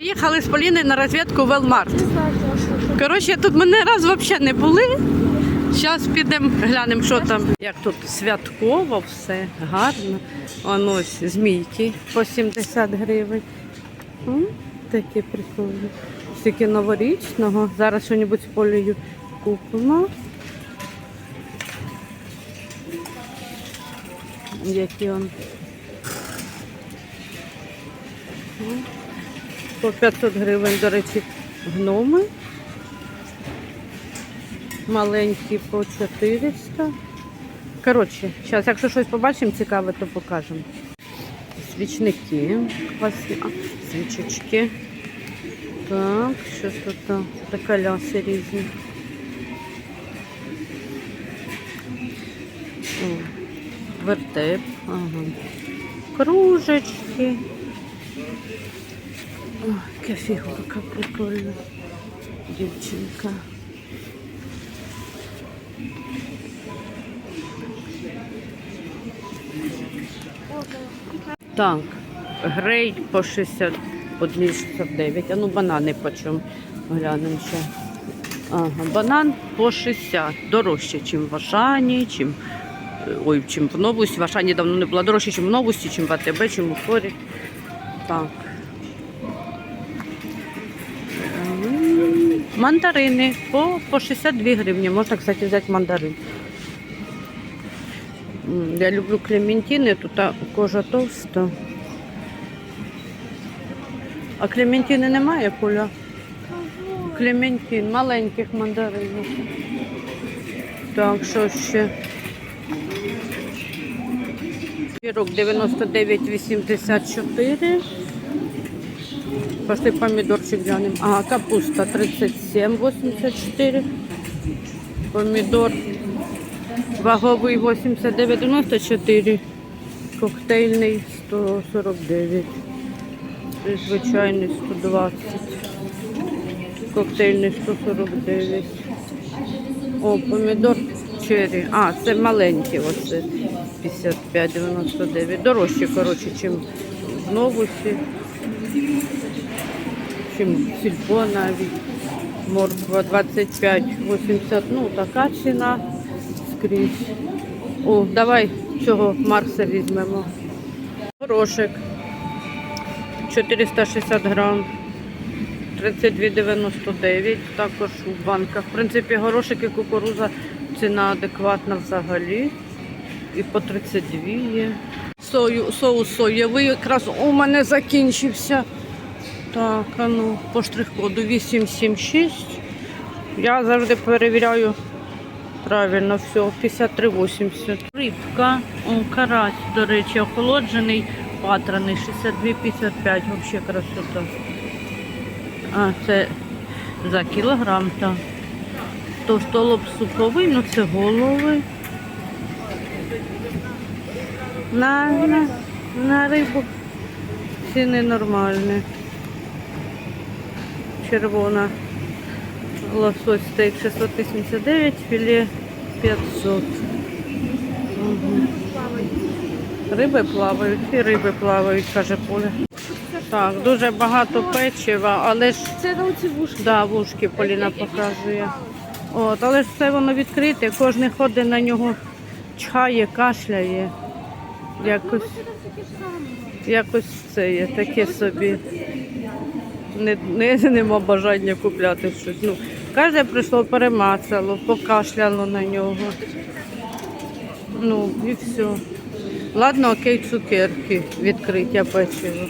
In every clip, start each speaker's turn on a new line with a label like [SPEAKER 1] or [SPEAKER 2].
[SPEAKER 1] Їхали з Поліни на розвідку в Велмарт. Коротше, тут ми не раз взагалі не були. Зараз підемо, глянемо, що там. Як тут святково все, гарно. Воно ось змійки по 70 гривень. М, Такі прикольні. Стільки новорічного. Зараз щось з полею купимо. Які он. По 500 гривень, до речі, гноми. Маленькі по 400. Коротше, зараз, якщо щось побачимо цікаве, то покажемо. Свічники. Класні. А, свічечки. Так, що тут? а, Та коляси різні. О, вертеп. Ага. Кружечки. О, яка фігурка прикольна. Дівчинка. Так, грей по 60, по 269. А ну банани по чому? Глянемо ще. Ага, банан по 60. Дорожче, ніж в Ашані, чим, е, ой, чим в Новусі. В Ашані давно не була дорожче, ніж в Новусі, чим в АТБ, чим у Форі. Так. Мандарини по, по 62 гривні. Можна, кстати, взяти мандарин. Я люблю клементини, тут кожа товста. А клементини немає, Коля? Клементин, маленьких мандаринів. Так, що ще? Пірок 99,84. Пошли помидорчик глянем. Ага, капуста 37,84. Помидор ваговий 89,94. Коктейльний 149. І Звичайний 120. Коктейльний 149. О, помідор черрі. А, це маленькі оце. 55,99. Дорожче, коротше, чим в новусі. В сільпо навіть. Морква 25,80. Ну, така ціна скрізь. О, давай цього Марса візьмемо. Горошек. 460 грам. 32,99 також у банках. В принципі, горошик і кукуруза ціна адекватна взагалі. І по 32 є. Сою, соус соєвий якраз у мене закінчився. Так, а ну, по штрих-коду 876. Я завжди перевіряю правильно все. 53,80. Рибка, карась, до речі, охолоджений, патраний, 62,55. Взагалі красота. А, це за кілограм, так. Товстолоб суповий, ну це голови. На, на, на рибу ціни нормальні. Червона. Лосось стейк 689, філе 500. Угу. Риби плавають, і риби плавають, каже Поля. Так, дуже багато печива, але ж
[SPEAKER 2] Це на оці вушки.
[SPEAKER 1] да, вушки Поліна показує. От, але ж все воно відкрите, кожен ходить на нього, чхає, кашляє. Якось, якось це є, таке собі. Не, не, нема бажання купляти щось. Ну, кожне прийшло, перемацало, покашляло на нього. Ну і все. Ладно, окей, цукерки, відкриття печива.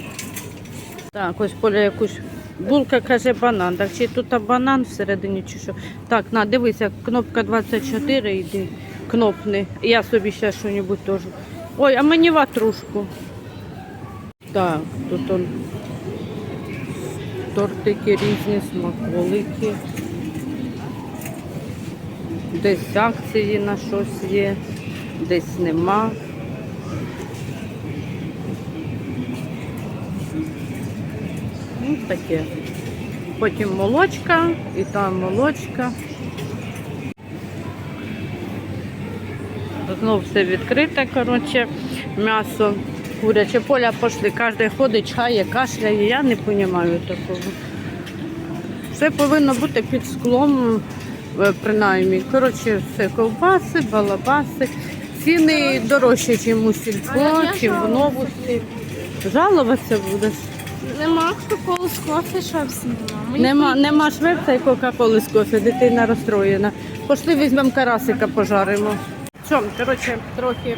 [SPEAKER 1] Так, ось поля якусь. Булка каже банан. Так чи тут банан всередині чи що? Так, на, дивися, кнопка 24 йди. Кнопни. Я собі ще щось теж. Ой, а мені ватрушку. Так, тут он тортики різні, смаколики. Десь акції на щось є, десь нема. Ну, таке. Потім молочка і там молочка. Знов все відкрите, коротше, м'ясо куряче. Поля пішли, кожен ходить, чає, кашляє. Я не розумію такого. Все повинно бути під склом, е, принаймні. Коротше, все ковбаси, балабаси. Ціни дорожчі, ніж у сільпо, чи в новусі. Жалуватися будеш.
[SPEAKER 2] Нема кока-коли з кофе, що нема.
[SPEAKER 1] Нема, нема швепса і кока-коли з кофе, дитина розстроєна. Пошли візьмемо карасика, пожаримо. Що, коротше, трохи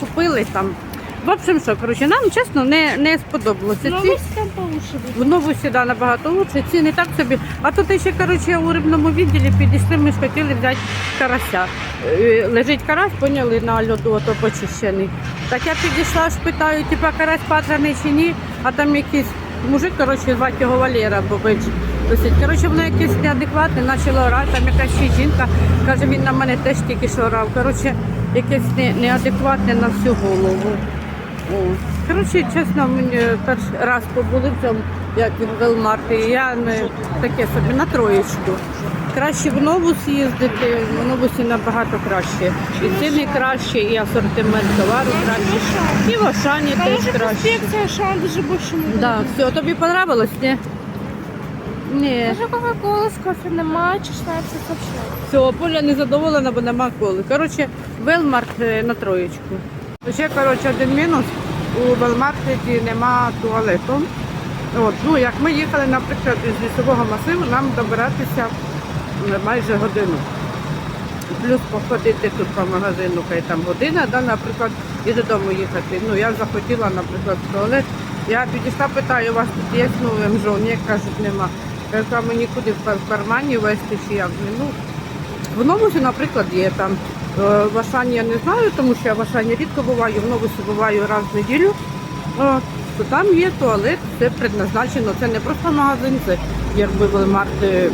[SPEAKER 1] купили там. В общем, що, коротше, нам чесно не, не сподобалося.
[SPEAKER 2] Ну,
[SPEAKER 1] Ці в новусі да, набагато лучше, ціни так собі. А тут ще коротше, у рибному відділі підійшли, ми ж хотіли взяти карася. Е, Лежить карась, поняли на льоду, ото почищений. Так я підійшла, ж питаю, типа карась патраний чи ні, а там якийсь мужик, коротше, звати його Валера Бобич. Коротше, воно якесь неадекватне, почало орати, там якась ще жінка, каже, він на мене теж тільки що орав. Коротше, якесь неадекватне на всю голову. Коротше, чесно, мені перший раз побули в цьому, як він Велмарт, і я не таке собі на троєчку. Краще в новус їздити, в новусі набагато краще. І ціни краще, і асортимент товару краще. І в Ашані теж краще.
[SPEAKER 2] що дуже більше не
[SPEAKER 1] Да, все, тобі понравилось, ні? Ні.
[SPEAKER 2] Даже кока-коли з кофе нема, чи 16 вообще.
[SPEAKER 1] Все, Поля не задоволена, бо нема коли. Коротше, Велмарт е, на троєчку. Ще коротше, один мінус. У Велмарті нема туалету. От, ну, як ми їхали, наприклад, із лісового масиву, нам добиратися майже годину. Плюс походити тут по магазину, хай там година, да, наприклад, і додому їхати. Ну, я захотіла, наприклад, в туалет. Я підійшла, питаю, у вас тут є ну, МЖО? Ні, кажуть, нема. Я кажу, мені куди в кармані вести чи як? Ну, в новусі, наприклад, є там. Е, В Ашані я не знаю, тому що я в Ашані рідко буваю, в новусі буваю раз в неділю. То там є туалет, це предназначено. Це не просто магазин, це якби велмарт, е,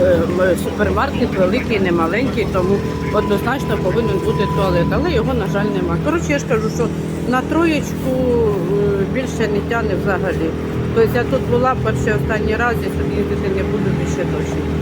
[SPEAKER 1] е, супермаркет великий, не маленький, тому однозначно повинен бути туалет, але його, на жаль, немає. Коротше, я ж кажу, що на троєчку е, більше не тягне взагалі. Тобто я тут була перший останній раз, я сюди їздити не буду більше точно.